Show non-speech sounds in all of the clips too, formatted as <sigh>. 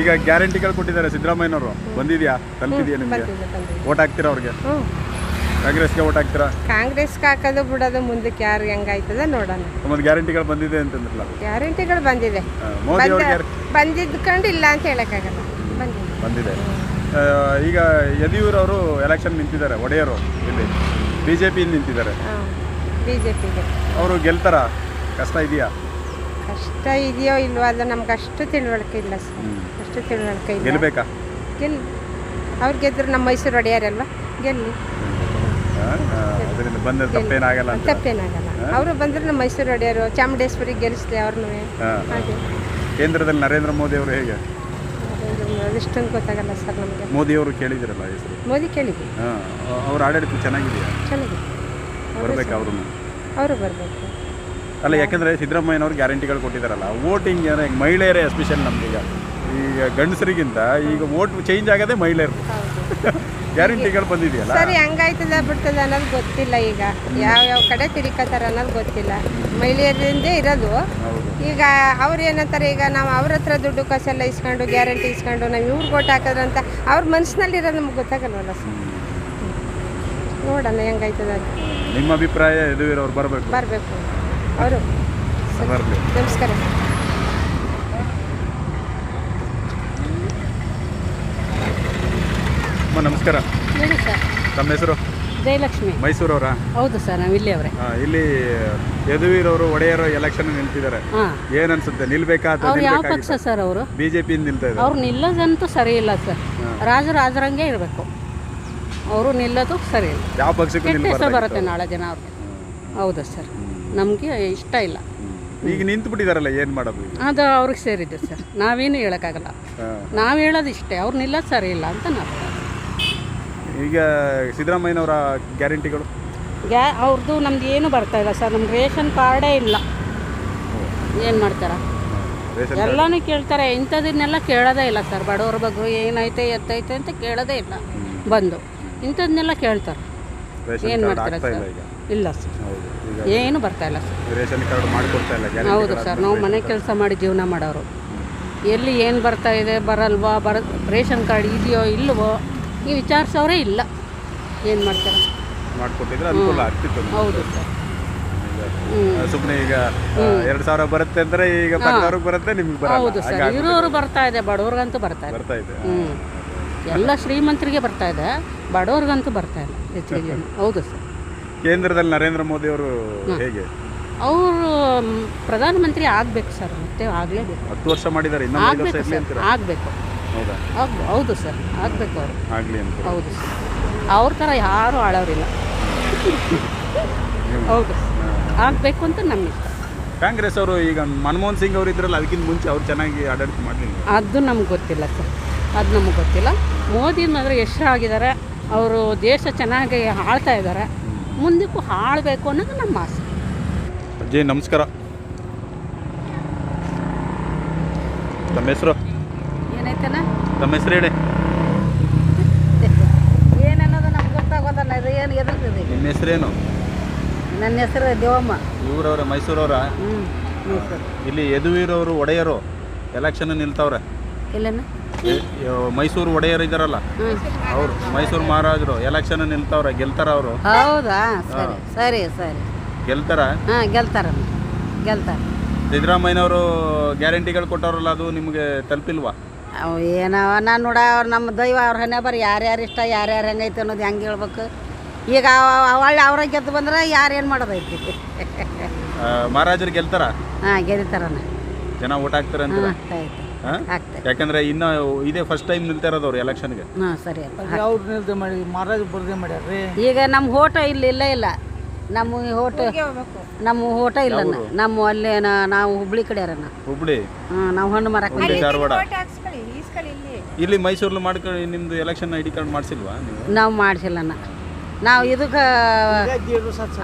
ಈಗ ಗ್ಯಾರಂಟಿಗಳು ಕೊಟ್ಟಿದ್ದಾರೆ ಸಿದ್ದರಾಮಯ್ಯನವರು. ಬಂದಿದ್ಯಾ? ತಲುಪಿದ್ಯಾ ನಿಮಗೆ? ಓಟ್ ಹಾಕ್ತೀರಾ ಅವ್ರಿಗೆ? ಕಾಂಗ್ರೆಸ್ಗೆ ಓಟ್ ಹಾಕ್ತೀರಾ? ಕಾಂಗ್ರೆಸ್ಗೆ ಹಾಕೋದು ಬಿಡೋದು ಮುಂದಕ್ಕೆ ಯಾರು ಹೆಂಗಾಯ್ತದ ನೋಡೋಣ. ಒಂದು ಗ್ಯಾರಂಟಿಗಳು ಬಂದಿದೆ ಅಂತಂದ್ರಲ್ಲ. ಗ್ಯಾರಂಟಿಗಳು ಬಂದಿದೆ. ಮೋದಿ ಬಂದಿದ್ಕೊಂಡು ಇಲ್ಲ ಅಂತ ಹೇಳೋಕ್ಕಾಗಲ್ಲ. ಬಂದಿದೆ. ಬಂದಿದೆ. ಈಗ ಯದಿಯೂರವರು ಎಲೆಕ್ಷನ್ ನಿಂತಿದ್ದಾರೆ ಒಡೆಯರು ಇಲ್ಲಿ. ಬಿ ಜೆ ಪಿ ನಿಂತಿದ್ದಾರೆ. ಬಿ ಜೆ ಪಿಗೆ ಅವರು ಗೆಲ್ತಾರ? ಕಷ್ಟ ಇದೆಯಾ? ಕಷ್ಟ ಇದೆಯೋ ಇಲ್ವೋ ಅದು ನಮ್ಗೆ ಅಷ್ಟು ತಿಳುವಳಿಕೆ ಇಲ್ಲ ಸರ್. ಅಷ್ಟು ತಿಳುವಳಿಕೆ ಇಲ್ಲ. ಗೆಲ್ಬೇಕಾ? ಗೆಲ್ಲಿ ಅವ್ರು ಗೆದ್ರು ನಮ್ಮ ಮೈಸೂರು ಒಡೆಯಾರಲ್ವ? ಗೆಲ್ಲಿ. ಆ, ಆ, ಅದರಿಂದ ಬಂದ ತಪ್ಪೇನಾಗಲ್ಲ ಅಂತ. ತಪ್ಪೇನಾಗಲ್ಲ. ಅವರು ಬಂದ್ರೆ ನಮ್ಮ ಮೈಸೂರು ಒಡೆಯರು ಚಾಮುಂಡೇಶ್ವರಿ ಗೆಲ್ಲಿಸ್ಲಿ ಅವ್ರನ್ನೂ. ಹಾ. ಹಾಗೆ. ಕೇಂದ್ರದಲ್ಲಿ ನರೇಂದ್ರ ಮೋದಿ ಅವರು ಹೇಗೆ? ಅದು- ಅದಿಷ್ಟೊಂದು ಗೊತ್ತಾಗಲ್ಲ ಸರ್ ನಮಗೆ. ಮೋದಿ ಅವರು ಕೇಳಿದಿರಲ್ಲ ಹೆಸರು? ಮೋದಿ ಕೇಳಿದ್ವಿ. ಹಾಂ ಅವ್ರ ಆಡಳಿತ ಚೆನ್ನಾಗಿದೆಯಾ? ಚೆನ್ನಾಗಿದೆ. ಬರಬೇಕು ಅವರು ಅವರು ಬರಬೇಕು. ಅಲ್ಲ ಯಾಕೆಂದರೆ ಸಿದ್ದರಾಮಯ್ಯನವ್ರು ಗ್ಯಾರಂಟಿಗಳು ಕೊಟ್ಟಿದ್ದಾರಲ್ಲ. ವೋಟಿಂಗ್ ಏನೋ ಈಗ ಮಹಿಳೆಯರೇ ಎಸ್ಪೆಷಲ್ ನಮ್ಗೀಗ ಈಗ ಗಂಡಸರಿಗಿಂತ ಈಗ ವೋಟ್ ಚೇಂಜ್ ಆಗೋದೇ ಮಹಿಳೆಯರು. ಗ್ಯಾರಂಟಿಗಳು ಬಂದಿದೆಯಲ್ಲ? ಸರಿ ಹಂಗಾಯ್ತದ ಬಿಡ್ತದ ಅನ್ನೋದು ಗೊತ್ತಿಲ್ಲ ಈಗ. ಯಾವ ಯಾವ ಕಡೆ ತಿರುಕತ್ತಾರ ಅನ್ನೋದು ಗೊತ್ತಿಲ್ಲ. ಮಹಿಳೆಯರಿಂದ ಇರೋದು. ಈಗ ಅವ್ರು ಏನಂತಾರೆ ಈಗ ನಾವು ಅವ್ರ ಹತ್ರ ದುಡ್ಡು ಕಾಸೆಲ್ಲ ಇಸ್ಕೊಂಡು ಗ್ಯಾರಂಟಿ ಇಸ್ಕೊಂಡು ನಾವು ಇವ್ರಿಗೆ ಓಟ್ ಹಾಕಿದ್ರಂತ ಅವ್ರ ಮನಸ್ಸಿನಲ್ಲಿರೋದು ನಮ್ಗೆ ಗೊತ್ತಾಗಲ್ವಲ್ಲ ಸರ್? ನೋಡೋಣ ಹೆಂಗಾಯ್ತದ ನಿಮ್ಮ ಅಭಿಪ್ರಾಯ ಯದುವೀರವ್ರು ಬರಬೇಕು. ಬರಬೇಕು. ಅವರು. ನಮಸ್ಕಾರ. ಅಮ್ಮ ನಮಸ್ಕಾರ. ಹೇಳಿ ಸರ್. ತಮ್ಮ ಹೆಸರು? ಜಯಲಕ್ಷ್ಮಿ. ಅವರ ಹೌದು ಸರ್ ನಾವು ಇಲ್ಲಿ ಅವರೇ ಇಲ್ಲಿ ಯದುವೀರವರು ಒಡೆಯರು ಎಲೆಕ್ಷನ್ ನಿಲ್ತಿದ್ದಾರೆ ಏನ್ ಅನ್ಸುತ್ತೆ ನಿಲ್ಬೇಕಾ ಅವ್ರು ಯಾವ ಪಕ್ಷ ಸರ್ ಅವರು? ಬಿಜೆಪಿ ನಿಲ್ತಾ ಇದ್ದಾರೆ. ಅವ್ರು ನಿಲ್ಲೋದಂತೂ ಸರಿ ಇಲ್ಲ ಸರ್. ರಾಜರು ರಾಜರಂಗೆ ಇರಬೇಕು. ಅವರು ನಿಲ್ಲೋದು ಸರಿ ಇಲ್ಲ. ಯಾವ ಪಕ್ಷಕ್ಕೆ ಬರುತ್ತೆ ನಾಳೆ ಜನ ಅವ್ರಿಗೆ. ಹೌದಾ ಸರ್? ನಮಗೆ ಇಷ್ಟ ಇಲ್ಲ. ಈಗ ನಿಂತು ಬಿಟ್ಟಿದಾರಲ್ಲ ಏನ್ ಮಾಡೋದು ಅದು ಅವ್ರಿಗೆ ಸೇರಿದ್ದು ಸರ್. ನಾವೇನು ಹೇಳೋಕ್ಕಾಗಲ್ಲ. ನಾವು ಹೇಳೋದು ಇಷ್ಟೇ ಅವ್ರು ನಿಲ್ಲೋದು ಸರಿ ಇಲ್ಲ ಅಂತ ನಾವು ಈಗ ಸಿದ್ದರಾಮಯ್ಯನವರ ಗ್ಯಾರಂಟಿಗಳು? ಗ್ಯಾ ಅವ್ರದ್ದು ನಮ್ದು ಏನು ಬರ್ತಾ ಇಲ್ಲ ಸರ್. ನಮ್ಗೆ ರೇಷನ್ ಕಾರ್ಡೇ ಇಲ್ಲ. ಏನು ಮಾಡ್ತಾರ? ಎಲ್ಲಾನು ಕೇಳ್ತಾರೆ ಇಂಥದನ್ನೆಲ್ಲ ಕೇಳೋದೇ ಇಲ್ಲ ಸರ್. ಬಡವ್ರ ಬಗ್ಗೆ ಏನೈತೆ ಎತ್ತೈತೆ ಅಂತ ಕೇಳೋದೇ ಇಲ್ಲ. ಬಂದು ಇಂಥದನ್ನೆಲ್ಲ ಕೇಳ್ತಾರೆ. ಏನು ಮಾಡ್ತಾರೆ ಸರ್? ಇಲ್ಲ ಸರ್. ಏನು ಬರ್ತಾ ಇಲ್ಲ ಸರ್. ರೇಷನ್ ಕಾರ್ಡ್ ಮಾಡ್ಕೊಡ್ತಾ ಇಲ್ಲ ಹೌದು ಸರ್ ನಾವು ಮನೆ ಕೆಲಸ ಮಾಡಿ ಜೀವನ ಮಾಡೋರು. ಎಲ್ಲಿ ಏನು ಬರ್ತಾ ಇದೆ ಬರಲ್ವಾ ಬರ ರೇಷನ್ ಕಾರ್ಡ್ ಇದೆಯೋ ಇಲ್ಲವೋ ಈ ವಿಚಾರಿಸೋರೇ ಇಲ್ಲ. ಏನು ಮಾಡ್ತಾರೆ? ಮಾಡ್ಕೊಟ್ಟಿದ್ರೆ ಅನುಕೂಲ ಆಗ್ತಿತ್ತು ಹೌದು ಸರ್. ಹ್ಞೂ ಸುಮ್ಮನೆ ಈಗ ಎರಡ್ ಸಾವಿರ ಬರುತ್ತೆ ಅಂದ್ರೆ ಈಗ ಪಕ್ಕದವ್ರಿಗೆ ಬರುತ್ತೆ ನಿಮ್ಗೆ ಹೌದು ಬರಲ್ಲ ಸರ್ ಇರೋರು ಬರ್ತಾ ಇದೆ ಬಡವ್ರಿಗಂತೂ ಬರ್ತಾ ಇದೆ ಬರ್ತಾ ಇದೆ. ಹ್ಞೂ ಎಲ್ಲ ಶ್ರೀಮಂತರಿಗೆ ಬರ್ತಾ ಇದೆ ಬಡವ್ರಿಗಂತೂ ಬರ್ತಾ ಇಲ್ಲ ಹೆಚ್ಚಿಗೆ <laughs> ಹೌದು ಸರ್. ಕೇಂದ್ರದಲ್ಲಿ ನರೇಂದ್ರ ಮೋದಿ ಅವರು ಹೇಗೆ? ಅವರು ಪ್ರಧಾನಮಂತ್ರಿ ಆಗಬೇಕು ಸರ್ ಮತ್ತೆ ಆಗಲೇಬೇಕು. ಹತ್ತು ವರ್ಷ ಮಾಡಿದ್ದಾರೆ ಇನ್ನೊಂದು ಐದು ವರ್ಷ ಆಗಬೇಕು ಇರ್ಲಿ ಸರ್ ಅಂತೀರ? ಆಗಬೇಕು ಹೌದಾ? ಹೌದು ಸರ್ ಆಗಬೇಕು ಅವರು. ಆಗ್ಲಿ ಅಂತ ಹೌದು ಸರ್. ಅವ್ರ ಥರ ಯಾರೂ ಆಳೋರಿಲ್ಲ. ಹೌದು ಆಗಬೇಕು ಅಂತ ನಮ್ಮ ಇಷ್ಟ. ಕಾಂಗ್ರೆಸ್ ಅವರು ಈಗ ಮನಮೋಹನ್ ಸಿಂಗ್ ಅವರು ಇದ್ರಲ್ಲ ಅದಕ್ಕಿಂತ ಮುಂಚೆ ಅವ್ರು ಚೆನ್ನಾಗಿ ಆಡಳಿತ ಮಾಡಲಿಲ್ಲ. ಅದು ನಮ್ಗೆ ಗೊತ್ತಿಲ್ಲ ಸರ್. ಅದು ನಮಗೆ ಗೊತ್ತಿಲ್ಲ. ಮೋದಿ ಮಾತ್ರ ಆಗಿದ್ದಾರೆ ಅವರು ದೇಶ ಚೆನ್ನಾಗಿ ಆಳ್ತಾ ಇದ್ದಾರೆ. ಮುಂದಕ್ಕೂ ಹಾಳಬೇಕು ಅನ್ನೋದು ನಮ್ಮ ಆಸೆ. ಅಜ್ಜಿ ನಮಸ್ಕಾರ. ತಮ್ಮ ಹೆಸರು? ಏನೈತನ ತಮ್ಮ ಹೆಸರು ಹೇಳಿ. ಏನನ್ನೋದು ನಮ್ಗೆ ಗೊತ್ತಾಗೋದಲ್ಲ ಇದು ಏನು ಎದುರ್ತದೆ ನಿಮ್ಮ ಹೆಸರೇನು? ನನ್ನ ಹೆಸರು ದೇವಮ್ಮ. ಇವರವ್ರ ಮೈಸೂರವ್ರ? ಹ್ಞೂ ಇಲ್ಲಿ ಯದುವೀರವರು ಒಡೆಯರು ಎಲೆಕ್ಷನ್ ನಿಲ್ತವ್ರೆ. ಮೈಸೂರು ಒಡೆಯರ್ ಇದಾರಲ್ಲ. ಅವ್ರು ಮೈಸೂರು ಮಹಾರಾಜರು ಎಲೆಕ್ಷನ್ ನಿಲ್ತಾವ್ರ ಗೆಲ್ತಾರ ಅವರು. ಹೌದಾ? ಸರಿ ಸರಿ ಸರಿ. ಗೆಲ್ತಾರ? ಹಾಂ ಗೆಲ್ತಾರ ಗೆಲ್ತಾರೆ. ಸಿದ್ದರಾಮಯ್ಯನವರು ಗ್ಯಾರಂಟಿಗಳು ಕೊಟ್ಟವ್ರಲ್ಲ ಅದು ನಿಮಗೆ ತಲುಪಿಲ್ವಾ? ಅವು ಏನವ ನಾನು ನೋಡ ಅವ್ರು ನಮ್ಮ ದೈವ ಅವ್ರ ಹಣೆ ಬರ ಯಾರ್ಯಾರು ಇಷ್ಟ ಯಾರ್ಯಾರು ಹೆಂಗೈತೆ ಅನ್ನೋದು ಹೆಂಗೆ ಹೇಳ್ಬೇಕು? ಈಗ ಅವಳ್ಳೆ ಅವ್ರ ಗೆದ್ದು ಬಂದ್ರೆ ಯಾರು ಏನು ಮಾಡೋದೈತಿ? ಮಹಾರಾಜರು ಗೆಲ್ತಾರ? ಹಾಂ ಗೆದಿತಾರಣ್ಣ ಜನ ಊಟ ಹಾಕ್ತಾರ ಅಂತ ಹಾಂ ಆಯ್ತು? ಆಗ್ತದೆ. ಯಾಕಂದ್ರೆ ಇನ್ನ ಇದೇ ಫಸ್ಟ್ ಟೈಮ್ ನಿಲ್ತಾ ಇರೋದು ಎಲೆಕ್ಷನ್ ಎಲೆಕ್ಷನ್ಗೆ ಹಾಂ ಸರಿ ಅಪ್ಪ ಅವ್ರು ನಿಲ್ದೆ ಮಾಡಿ ಮಹಾರಾಜ ಬರ್ದೆ ಮಾಡ್ಯಾರ್ರಿ. ಈಗ ನಮ್ಮ ಹೋಟ ಇಲ್ಲಿ ಇಲ್ಲ ಇಲ್ಲ. ನಮ್ಮ ಹೋಟ ನಮ್ಮ ಹೋಟ ಇಲ್ಲ ನಮ್ಮ ಅಲ್ಲೇ ನಾ- ನಾವು ಹುಬ್ಳಿ ಕಡೆಯರನ್ನ ಹುಬ್ಳಿ? ಹಾಂ ನಾವು ಹಣ್ಣು ಮರ ಹುಬ್ಳಿ ಧಾರವಾಡ. ಇಲ್ಲಿ. ಇಲ್ಲಿ ಮೈಸೂರಲ್ಲಿ ಮಾಡ್ಕೊಂಡು ನಿಮ್ದು ಎಲೆಕ್ಷನ್ ಐಡಿ ಡಿ ಕಾರ್ಡ್ ಮಾಡಿಸಿಲ್ವಾ ನೀವು? ನಾವು ಮಾಡಿಸಿಲ್ಲಣ್ಣ ನಾವು ಇದಕ್ಕೆ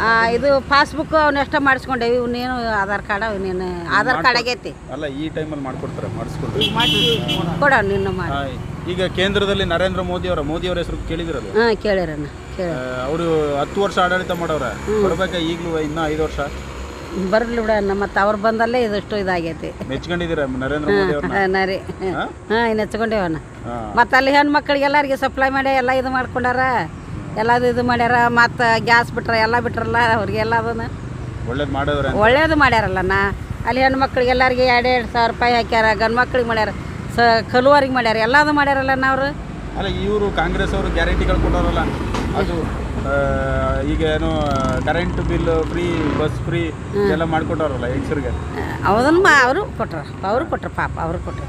ಆ, ಇದು ಪಾಸ್ಬುಕ್ ಅವನ್ನೆಷ್ಟ ಮಾಡಿಸ್ಕೊಂಡೇವಿ ಇವನೇನು ಆಧಾರ್ ಕಾರ್ಡ್ ಅವನೇನು ಆಧಾರ್ ಕಾರ್ಡ್ ಆಗೈತಿ. ಅಲ್ಲ ಈ ಟೈಮಲ್ಲಿ ಮಾಡ್ಕೊಡ್ತಾರೆ ಮಾಡಿಸ್ಕೊಡ್ರಿ. ಕೊಡ ನಿನ್ನ ಮಾಡಿ. ಈಗ ಕೇಂದ್ರದಲ್ಲಿ ನರೇಂದ್ರ ಮೋದಿ ಅವರ ಮೋದಿ ಅವರ ಹೆಸರು ಕೇಳಿದಿರಲ್ಲ? ಹಾಂ ಕೇಳಿರಣ್ಣ ಕೇಳಿ. ಅವರು ಹತ್ತು ವರ್ಷ ಆಡಳಿತ ಮಾಡವ್ರೆ. ಕೊಡ್ಬೇಕಾ ಈಗಲೂ ಇನ್ನೂ ಐದು ವರ್ಷ? ಬರಲಿ ಬಿಡ ಮತ್ತೆ ಅವ್ರು ಬಂದಲ್ಲೇ ಇದಷ್ಟು ಇದಾಗೈತಿ. ಮೆಚ್ಕೊಂಡಿದ್ದೀರಾ ನರೇಂದ್ರ ಮೋದಿ ಅವ್ರನ್ನ ನರಿ. ಹಾ? ಹಾಂ ಇನ್ನು ಹಚ್ಕೊಂಡೇವಣ್ಣ ಮತ್ತೆ ಅಲ್ಲಿ ಹೆಣ್ಮಕ್ಳಿಗೆ ಎಲ್ಲರಿಗೆ ಸಪ್ಲೈ ಮಾಡಿ ಎಲ್ಲ ಇದು ಮಾಡ್ಕೊಂಡಾರ? ಎಲ್ಲದು ಇದು ಮಾಡ್ಯಾರ ಮತ್ತು ಗ್ಯಾಸ್ ಬಿಟ್ರ ಎಲ್ಲ ಬಿಟ್ರಲ್ಲ ಅವ್ರಿಗೆ ಎಲ್ಲ ಅದನ್ನು ಒಳ್ಳೇದು ಮಾಡಿದ್ರೆ ಒಳ್ಳೇದು ಮಾಡ್ಯಾರಲ್ಲ ನಾ. ಅಲ್ಲಿ ಹೆಣ್ಮಕ್ಳಿಗೆ ಎಲ್ಲರಿಗೆ ಎರಡು ಎರಡು ಸಾವಿರ ರೂಪಾಯಿ ಹಾಕ್ಯಾರ ಗಂಡು ಮಕ್ಳಿಗೆ ಮಾಡ್ಯಾರ ಸ ಕಲುವರಿಗೆ ಮಾಡ್ಯಾರ ಎಲ್ಲದು ಮಾಡ್ಯಾರಲ್ಲ ನಾವು ಅಲ್ಲ ಇವರು ಕಾಂಗ್ರೆಸ್ ಅವರು ಗ್ಯಾರಂಟಿಗಳು ಕೊಡೋರಲ್ಲ ಅದು ಈಗ ಏನು current bill free bus free ಎಲ್ಲ ಮಾಡಿಕೊಟ್ಟವ್ರಲ್ಲ ಹೆಂಗಸರಿಗೆ? ಅದನ್ನು ಅವರು ಕೊಟ್ರ ಅವರು ಕೊಟ್ರು ಪಾಪ ಅವರು ಕೊಟ್ರು.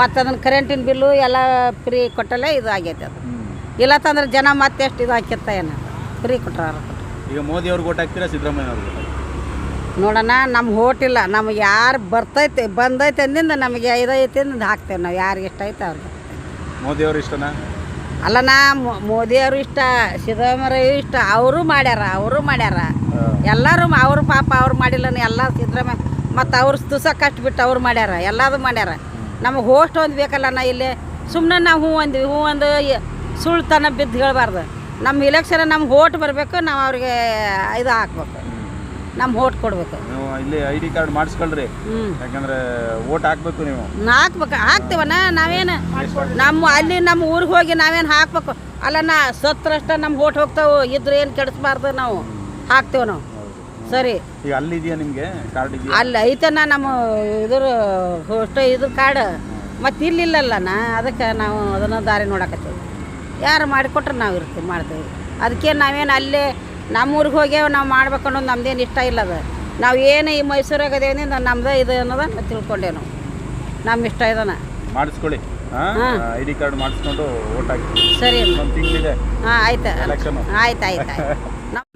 ಮತ್ತು ಅದನ್ನು ಕರೆಂಟಿನ ಬಿಲ್ಲು ಎಲ್ಲ ಫ್ರೀ ಕೊಟ್ಟಲ್ಲೇ ಇದು ಆಗೈತೆ ಅದು. ಇಲ್ಲ ತಂದ್ರೆ ಜನ ಮತ್ತೆ ಎಷ್ಟು ಇದು ಹಾಕಿತ್ತ ಏನು? ಫ್ರೀ ಕೊಟ್ರ ಈಗ ಮೋದಿ ಅವ್ರಿಗೆ ಓಟ್ ಹಾಕ್ತೀರಾ ಸಿದ್ದರಾಮಯ್ಯ ಅವ್ರಿಗೆ ನೋಡೋಣ ನಮ್ಗೆ ಹೋಟಿಲ್ಲ ನಮ್ಗೆ ಯಾರು ಬರ್ತೈತೆ ಬಂದೈತೆ ಅಂದಿಂದ ನಮಗೆ ಐದೈತೆ ಅಂದಿಂದ ಹಾಕ್ತೇವೆ ನಾವು. ಯಾರಿಗೆ ಇಷ್ಟ ಐತೆ ಅವ್ರಿಗೆ. ಮೋದಿ ಅವ್ರು ಇಷ್ಟನಾ? ಅಲ್ಲ ನಾ ಮೋದಿಯವರು ಇಷ್ಟ ಸಿದ್ದರಾಮಯ್ಯ ಇಷ್ಟ. ಅವರು ಮಾಡ್ಯಾರ ಅವರು ಮಾಡ್ಯಾರ. ಎಲ್ಲರೂ ಅವ್ರ ಪಾಪ ಅವ್ರು ಮಾಡಿಲ್ಲ ಎಲ್ಲ ಸಿದ್ದರಾಮಯ್ಯ ಮತ್ತು ಅವ್ರು ಕಷ್ಟ ಬಿಟ್ಟು ಅವ್ರು ಮಾಡ್ಯಾರ ಎಲ್ಲದು ಮಾಡ್ಯಾರ. ನಮಗೆ ಹೋಸ್ಟ್ ಒಂದು ಬೇಕಲ್ಲ ನಾ ಇಲ್ಲಿ. ಸುಮ್ಮನೆ ನಾವು ಹೂ ಅಂದ್ವಿ. ಹ್ಞೂ ಒಂದು ಸುಳ್ತನ ಬಿದ್ದು ಹೇಳಬಾರ್ದು. ನಮ್ಮ ಇಲೆಕ್ಷನ್ ನಮ್ಗೆ ಓಟ್ ಬರಬೇಕು ನಾವು ಅವ್ರಿಗೆ ಇದು ಹಾಕ್ಬೇಕು. ನಮ್ಮ ಓಟ್ ಕೊಡ್ಬೇಕು. ನೀವು ಇಲ್ಲಿ ಐ ಡಿ ಕಾರ್ಡ್ ಮಾಡಿಸ್ಕೊಳ್ರಿ. ಯಾಕಂದ್ರೆ ಓಟ್ ಹಾಕ್ಬೇಕು ನೀವು. ಹಾಕ್ಬೇಕು ಹಾಕ್ತೇವನ ನಾವೇನು ನಮ್ಮ ಅಲ್ಲಿ ನಮ್ಮ ಊರಿಗೆ ಹೋಗಿ ನಾವೇನು ಹಾಕ್ಬೇಕು? ಅಲ್ಲ ನಾ ಸತ್ರಷ್ಟ ನಮ್ಮ ಓಟ್ ಹೋಗ್ತಾವೆ ಇದ್ರೆ ಏನು ಕೆಡಿಸ್ಬಾರ್ದು ನಾವು? ಹಾಕ್ತೇವೆ ನಾವು? ಸರಿ. ಈಗ ಅಲ್ಲಿದೆಯಾ ನಿಮಗೆ? ಕಾರ್ಡ್ ಇದೆಯಾ? ಅಲ್ಲಿ ಐತನ ನಮ್ಮ ಇದ್ರ ಹೋಸ್ಟ್ ಇದ್ರ ಕಾರ್ಡ್ ಮತ್ತೆ ಇಲ್ಲಿಲ್ಲಲ್ಲ ನಾ ಅದಕ್ಕೆ ನಾವು ಅದನ್ನು ದಾರಿ ನೋಡಕತ್ತೀವಿ. ಯಾರು ಮಾಡಿಕೊಟ್ರೆ ನಾವು ಇರ್ತೀವಿ ಮಾಡ್ತೀವಿ. ಅದಕ್ಕೆ ನಾವೇನು ಅಲ್ಲೇ ನಮ್ಮ ಊರಿಗೆ ಹೋಗ್ಯಾವ ನಾವು ಮಾಡ್ಬೇಕು ಅನ್ನೋದು ನಮ್ದೇನು ಇಷ್ಟ ಇಲ್ಲ ಅದು. ನಾವು ಏನು ಈ ಮೈಸೂರಾಗ ಅದೇನಿ ನಮ್ದು ಇದು ಅನ್ನೋದ ತಿಳ್ಕೊಂಡೇವು ನಾವು. ನಮ್ಮ ಇಷ್ಟ ಇದನ್ನ ಮಾಡಿಸ್ಕೊಳ್ಳಿ. ಐ ಡಿ ಕಾರ್ಡ್ ಮಾಡಿಸ್ಕೊಂಡು ಓಟ್ ಹಾಕಿ. ಸರಿ ಹಾಂ ಆಯ್ತು. ಎಲೆಕ್ಷನ್ ಆಯ್ತು ಆಯ್ತು ಆಯ್ತು.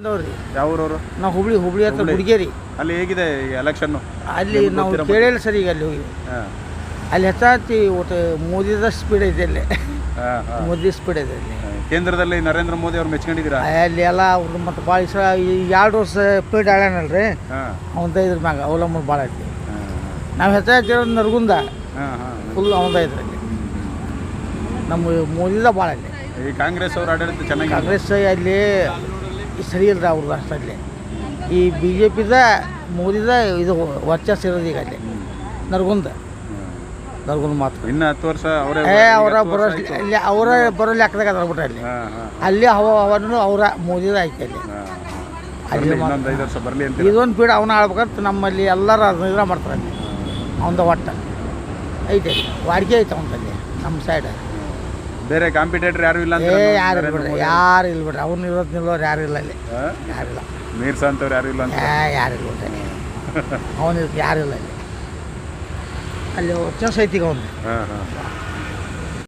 ನೋಡ್ರಿ ಯಾವ ಊರವರು ನಾವು ಹುಬ್ಳಿ ಹುಬ್ಳಿ ಹತ್ರ. ಹುಡುಗೇರಿ. ಅಲ್ಲಿ ಹೇಗಿದೆ ಈ ಎಲೆಕ್ಷನ್ನು ಅಲ್ಲಿ ನಾವು ಕೇಳಿಲ್ಲ ಸರ್ ಈಗ ಅಲ್ಲಿ ಹೋಗಿ. ಹಾಂ. ಅಲ್ಲಿ ಹೆಚ್ಚಾತಿ ಒಟ್ಟು ಮೋದಿದ ಸ್ಪೀಡ್ ಐತೆ ಅಲ್ಲಿ. <laughs> ಹಾಂ ಹಾಂ ಮೋದಿ ಸ್ಪೀಡ್ ಐತೆ ಅಲ್ಲಿ ಕೇಂದ್ರದಲ್ಲಿ ನರೇಂದ್ರ ಮೋದಿ ಅವ್ರು ಮೆಚ್ಕೊಂಡಿದ್ದೀರಾ? ಅಲ್ಲಿ ಎಲ್ಲ ಅವ್ರು ಮತ್ತೆ ಭಾಳ ಇಷ್ಟ ಎರಡು ವರ್ಷ ಸ್ಪೀಡ್ ಆಳ್ಯಾನಲ್ರಿ? ಅವಂದ ಇದ್ರ ಮ್ಯಾಗ ಅವಲಂಬನೆ ಭಾಳ ಐತಿ. ನಾವು ಹೆಚ್ಚಾಗಿ ನರ್ಗುಂದ. ಹಾಂ ಹಾಂ. ಫುಲ್ ಅವಂದ ಇದ್ರಲ್ಲಿ ನಮ್ಮ ಮೋದಿದ ಭಾಳ ಅಲ್ಲಿ. ಈ ಕಾಂಗ್ರೆಸ್ ಅವ್ರು ಆಡಳಿತ ಚೆನ್ನಾಗಿ ಕಾಂಗ್ರೆಸ್ ಅಲ್ಲಿ ಸರಿ ಇಲ್ಲ ಅವ್ರದ್ದು ಅಷ್ಟಲ್ಲಿ ಈ ಬಿ ಜೆ ಪಿದ ಮೋದಿದ ಇದು ವರ್ಚಸ್ ಇರೋದು ಈಗ ಅಲ್ಲಿ. ನರ್ಗುಂದ. ನರ್ಗುಂದ ಮಾತು. ಇನ್ನು ಹತ್ತು ವರ್ಷ ಅವರೇ ಏ ಅವರ ಬರೋ ಅಲ್ಲಿ ಅವರ ಬರೋ ಲೆಕ್ಕದಾಗ ಅದ್ರ ಬಿಟ್ರೆ ಅಲ್ಲಿ. ಅಲ್ಲಿ ಹವ ಹವನು ಅವರ ಮೋದಿದ ಐತೆ ಅಲ್ಲಿ. ಅಲ್ಲಿ ಇನ್ನೊಂದು ಐದು ವರ್ಷ ಬರಲಿ ಅಂತ ಇದೊಂದು ಪೀಡ ಅವನ ಆಳ್ಬೇಕಂತ ನಮ್ಮಲ್ಲಿ ಎಲ್ಲರೂ ಅದನ್ನ ಮಾಡ್ತಾರೆ ಅಲ್ಲಿ. ಅವಂದ ಒಟ್ಟ. ಐತೆ ವಾಡಿಕೆ ಐತೆ ಅವನಲ್ಲಿ ನಮ್ಮ ಸೈಡ್ ಬೇರೆ ಕಾಂಪಿಟೇಟರ್ ಯಾರು ಇಲ್ಲ ಏ ಯಾರು ಇಲ್ಲ ಬಿಡ್ರಿ ಯಾರು ಇಲ್ಲ ಬಿಡ್ರಿ ಅವ್ನು ಇರೋದು ನಿಲ್ಲೋರು ಯಾರು ಇಲ್ಲ ಅಲ್ಲಿ. ಯಾರಿಲ್ಲ ಮೀರ್ಸಾ ಅಂತವ್ರು ಯಾರು ಇಲ್ಲ ಅಂತ ಯಾರು ಇಲ್ಲ ಬಿಡ್ರಿ ಅವನು ಯಾರು ಇಲ್ಲ ಅಲ್ಲಿ. ಅಲ್ಲಿ ವರ್ಷ ಐತಿಗ ಒಂದು ಹಾಂ ಹಾಂ.